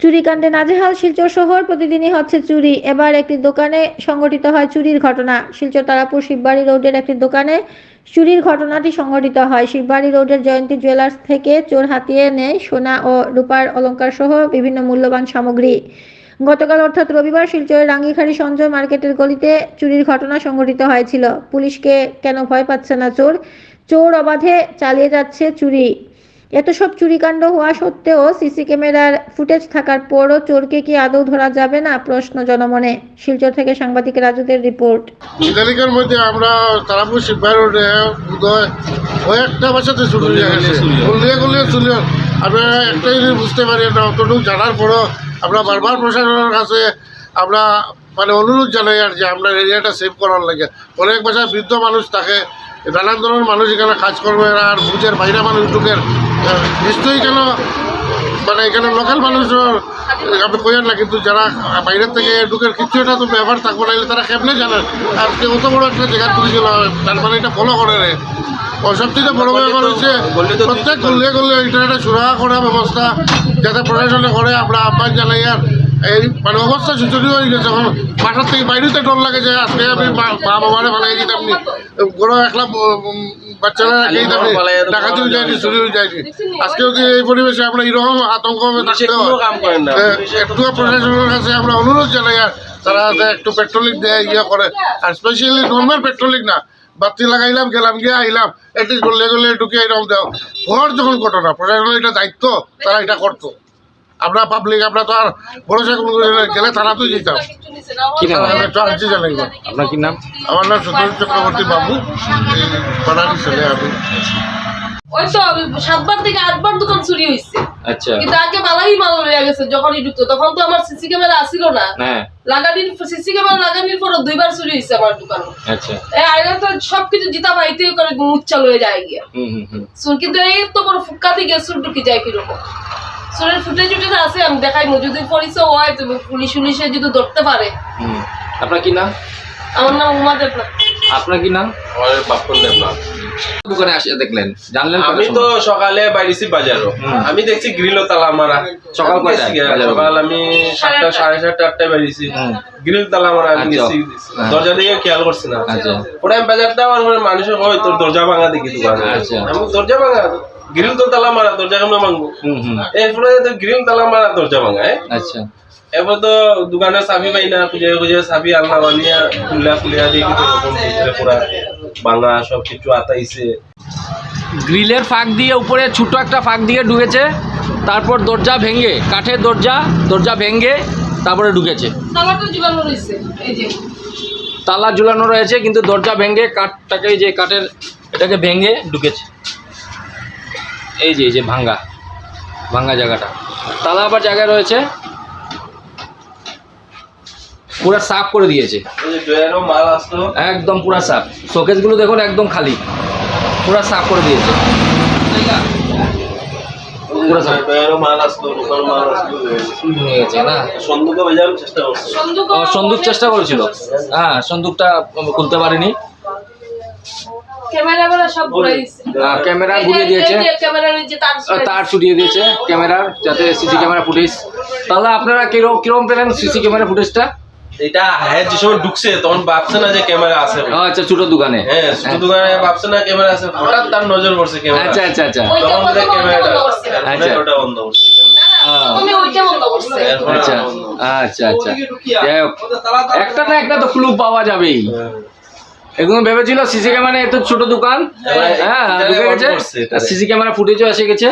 চুরিকাণ্ডে নাজেহাল শিলচর শহর, প্রতিদিনই হচ্ছে চুরি। এবার একটি দোকানে সংঘটিত হয় চুরির ঘটনা। শিলচর তারাপুর শিববাড়ি রোডের একটি দোকানে চুরির ঘটনাটি সংঘটিত হয়। শিববাড়ি রোডের জয়ন্তী জুয়েলার্স থেকে চোর হাতিয়ে নেয় সোনা ও রূপার অলংকার সহ বিভিন্ন মূল্যবান সামগ্রী। গতকাল অর্থাৎ রবিবার শিলচরের রাঙ্গিখাড়ি সঞ্জয় মার্কেটের গলিতে চুরির ঘটনা সংঘটিত হয়েছিল। পুলিশকে কেন ভয় পাচ্ছে না চোর? চোর অবাধে চালিয়ে যাচ্ছে চুরি। এত সব চুরিকাণ্ড হওয়া সত্ত্বেও সিসি ক্যামেরার ফুটেজ থাকার পরও চোরকে কি আদৌ ধরা যাবে না? প্রশ্ন জনমনে। শিলচর থেকে সাংবাদিক রাজুদের রিপোর্ট। ইদানিকার মধ্যে আমরা তারাপুর শিববাই রোডে বোধহয় একটা বাসাতে শুরু হয়ে গেছে। চুলি আমরা একটা জিনিস বুঝতে পারি না অতটুকু জানার পরও আমরা বারবার প্রশাসনের কাছে আমরা মানে অনুরোধ জানাই আর যে আমরা এরিয়াটা সেভ করার লাগে। অনেক বাসায় বৃদ্ধ মানুষ থাকে নানান ধরনের মানুষ এখানে কাজ করবে আর বুঝের বাইরে মানুষ ঢুকের নিশ্চয়ই কেন? মানে এখানে লোকাল মানুষ আপনি কইেন না কিন্তু যারা বাইরের থেকে ঢুকের কিছু একটা তো ব্যবহার থাকব না তারা কেমনে জানেন? আজকে অত বড় একটা জায়গা তুলে গেল তার মানে এটা ফলো করে রে। সবথেকে বড় ব্যাপার হচ্ছে প্রত্যেক গলিয়ে গলিয়ে এটা একটা সুরাহা করা ব্যবস্থা যাতে প্রশাসনে করে আমরা আহ্বান জানাই আর এই মানে অবস্থা সুচরিত হয়ে গেছে। এখন বাসার থেকে বাইরেতে ডর লাগে যে আজকে আমি মা মা বাবারে ভালো গেছি আপনি গরো একলা বাচ্চারা রেখেই আপনি ডাকাতিও যায়নি চুরিও যায়নি। আজকে যদি এই পরিবেশে আমরা এরকম আতঙ্ক হয় কোনো একটু প্রশাসনের কাছে আমরা অনুরোধ জানাই আর তারা একটু পেট্রোলিং দেয় ইয়ে করে। আর স্পেশালি নর্মাল পেট্রোলিং না। বাতি লাগাইলাম গেলাম গিয়ে আইলাম এটলিস্ট গলে গলে ঢুকে এরকম দাও। ঘর যখন ঘটনা প্রশাসনের এটা দায়িত্ব তারা এটা করতো। আমরা পাবলিক আমরা তো আর ভরসা কোনো গেলে যেতাম কি নাম? একটু আর্জি জানাই আপনার কি নাম? আমার নাম সতীশ চক্রবর্তী বাবু। এই পাড়ারই ছেলে আমি। ওই তো সাতবার থেকে আটবার দোকান চুরি হয়েছে আচ্ছা। কিন্তু আগে মালাই মাল গেছে যখনই ঢুকতো তখন তো আমার সিসি ক্যামেরা আসিল না। হ্যাঁ। লাগানির সিসি ক্যামেরা লাগানির পর দুইবার চুরি হয়েছে আমার দোকানে। আচ্ছা। এই আগে তো সবকিছু জিতা করে হয়ে যায় গিয়া। কিন্তু এই তো বড় ফুক্কা দিয়ে সুর ঢুকে যায় কীরকম? ফুটেজ উটেজ আছে আমি দেখাই যদি পরিচয় হয় তুমি পুলিশ উলিশে যদি ধরতে পারে। হুম। আপনার কি নাম? আমার নাম উমা দেবনাথ আপনার কি নাম? দেবনাথ দোকানে আসে দেখলেন। জানলেন আমি তো সকালে বাইরেছি বাজারও। আমি দেখছি গ্রিল তালা মারা সকাল সকাল আমি সাতটা সাড়ে সাতটা আটটায় বাইরেছি। গ্রিল তালা মারা আমি আচ্ছা। গেছি হ্যাঁ। দরজা দিয়ে খেয়াল করছি না। আচ্ছা। পরে আমি বাজারটা আমার মানুষের হয় তোর দরজা ভাঙা দেখি দোকানে। আচ্ছা। আমি দরজা ভাঙা? গ্রিল তো তালা মারা দরজা কেমন ভাঙবো হুম হুম। এরপরে তো গ্রিল তালা মারা দরজা ভাঙা হ্যাঁ? আচ্ছা। এবার তো দোকানে চাবি পাই না খুঁজে খুঁজে চাবি আলনা বানিয়া খুলিয়া খুলিয়া দিয়ে ভিতরে পুরা ভাঙা সব কিছু আতাইছে। গ্রিলের ফাঁক দিয়ে উপরে ছোট একটা ফাঁক দিয়ে ঢুকেছে তারপর দরজা ভেঙে কাঠের দরজা দরজা ভেঙে তারপরে ঢুকেছে। তালাটা জীবাণু রয়েছে এই যে। তালা ঝুলানো রয়েছে কিন্তু দরজা ভেঙে কাঠটাকে এই যে কাঠের এটাকে ভেঙে ঢুকেছে। এই যে এই যে ভাঙ্গা ভাঙ্গা জায়গাটা। তালা আবার জায়গায় রয়েছে। পুরা সাফ করে দিয়েছে। একদম পুরা সাফ। শোকেসগুলো দেখুন একদম খালি। পুরা সাফ করে দিয়েছে। সন্দুক চেষ্টা করেছিল। হ্যাঁ সন্দুকটা খুলতে পারেনি। সব ঘুরাই দিচ্ছে। ক্যামেরা ঘুরিয়ে দিয়েছে। ক্যামেরার যে তার তার ছুটিয়ে দিয়েছে ক্যামেরার যাতে সিসি ক্যামেরা ফুটেজ। তাহলে আপনারা কীরকম কীরকম পেলেন সিসি ক্যামেরা ফুটেজটা? এটা হ্যাঁ যে সময় ঢুকছে তখন ভাবছে না যে ক্যামেরা আছে। আচ্ছা ছোট দোকানে। হ্যাঁ শুধু দোকানে ভাবছে না ক্যামেরা আছে। হঠাৎ তার নজর পড়ছে ক্যামেরা। আচ্ছা আচ্ছা আচ্ছা। তখন ক্যামেরাটা আচ্ছা। ওটা বন্ধ করছে হ্যাঁ। আচ্ছা। আচ্ছা আচ্ছা। একটা না একটা তো ক্লু পাওয়া যাবেই। হ্যাঁ। এগুলো ভেবেছিল সিসি ক্যামেরা এত ছোট দোকান? হ্যাঁ ঢুকে গেছে। সিসি ক্যামেরা ফুটেজও এসে গেছে।